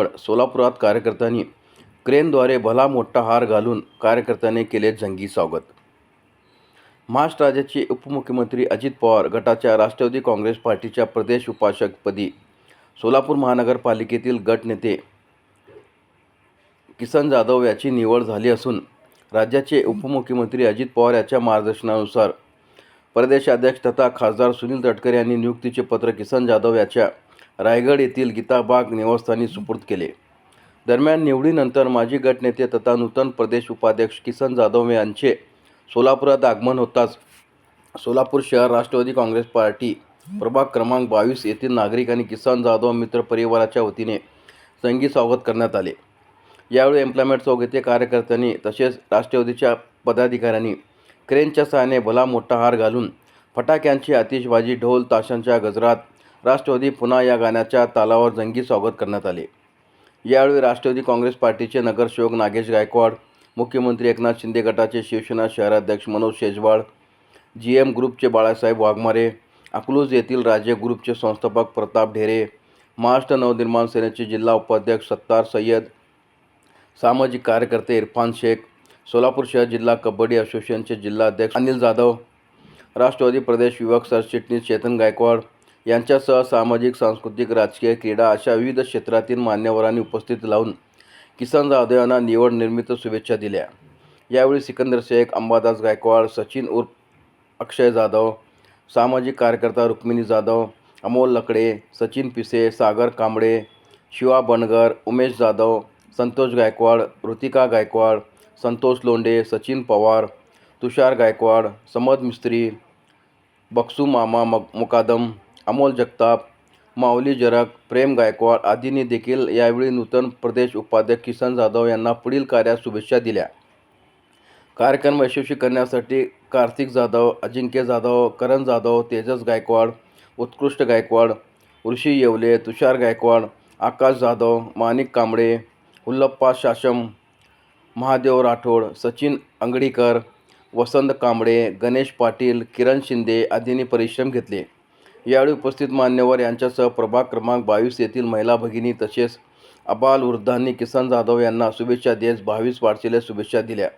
सोलापुरात कार्यकर्त्यांनी क्रेनद्वारे भला मोठा हार घालून कार्यकर्त्याने केले जंगी स्वागत. महाराष्ट्र राज्याचे उपमुख्यमंत्री अजित पवार गटाच्या राष्ट्रवादी काँग्रेस पार्टीच्या प्रदेश उपाध्यक्षपदी सोलापूर महानगरपालिकेतील गटनेते किसन जाधव याची निवड झाली असून राज्याचे उपमुख्यमंत्री अजित पवार याच्या मार्गदर्शनानुसार प्रदेशाध्यक्ष तथा खासदार सुनील तटकरे यांनी नियुक्तीचे पत्र किसन जाधव याच्या रायगड येथील गीताबाग निवासस्थानी सुपूर्द केले. दरम्यान निवडीनंतर माजी गटनेते तथा नूतन प्रदेश उपाध्यक्ष किसन जाधव यांचे सोलापुरात आगमन होताच सोलापूर शहर राष्ट्रवादी काँग्रेस पार्टी प्रभाग क्रमांक बावीस येथील नागरिक आणि किसन जाधव मित्र परिवाराच्या वतीने संगी स्वागत करण्यात आले. यावेळी एम्प्लॉयमेंट चौक येथे कार्यकर्त्यांनी तसेच राष्ट्रवादीच्या पदाधिकाऱ्यांनी क्रेनच्या सहाय्याने भला मोठा हार घालून फटाक्यांची आतिषबाजी ढोल ताशांच्या गजरात राष्ट्रवादी पुन्हा या गाण्याच्या तालावर जंगी स्वागत करण्यात आले. यावेळी राष्ट्रवादी काँग्रेस पार्टीचे नगरसेवक नागेश गायकवाड मुख्यमंत्री एकनाथ शिंदे गटाचे शिवसेना शहराध्यक्ष मनोज शेजवाळ जी एम ग्रुपचे बाळासाहेब वाघमारे अकलूज येथील राजे ग्रुपचे संस्थापक प्रताप ढेरे महाराष्ट्र नवनिर्माण सेनेचे जिल्हा उपाध्यक्ष सत्तार सय्यद सामाजिक कार्यकर्ते इरफान शेख सोलापूर शहर जिल्हा कबड्डी असोसिएशनचे जिल्हाध्यक्ष अनिल जाधव राष्ट्रवादी प्रदेश युवक सरचिटणीस चेतन गायकवाड यांच्यासह सामाजिक सांस्कृतिक राजकीय क्रीडा अशा विविध क्षेत्रातील मान्यवरांनी उपस्थित लावून किसन जाधव यांना निवड निर्मित शुभेच्छा दिल्या. यावेळी सिकंदर शेख अंबादास गायकवाड सचिन उर्फ अक्षय जाधव सामाजिक कार्यकर्ता रुक्मिणी जाधव अमोल लकडे सचिन पिसे सागर कांबळे शिवा बनगर उमेश जाधव संतोष गायकवाड ऋतिका गायकवाड संतोष लोंडे सचिन पवार तुषार गायकवाड समद मिस्त्री बक्सू मामा मग मुकादम अमोल जगताप माऊली जरग प्रेम गायकवाड आदींनी देखील यावेळी नूतन प्रदेश उपाध्यक्ष किसन जाधव यांना पुढील कार्यात शुभेच्छा दिल्या. कार्यक्रम यशस्वी करण्यासाठी कार्तिक जाधव अजिंक्य जाधव करण जाधव तेजस गायकवाड उत्कृष्ट गायकवाड ऋषी येवले तुषार गायकवाड आकाश जाधव माणिक कांबळे हुल्लप्पा शाशम महादेव राठोड सचिन अंगडीकर वसंत कांबळे गणेश पाटील किरण शिंदे आदींनी परिश्रम घेतले. यावेळी उपस्थित मान्यवर यांच्यासह प्रभाग क्रमांक बावीस येथील महिला भगिनी तसेच अबाल वृद्धांनी किसन जाधव यांना शुभेच्छा देत बावीस वाढलेल्या शुभेच्छा दिल्या.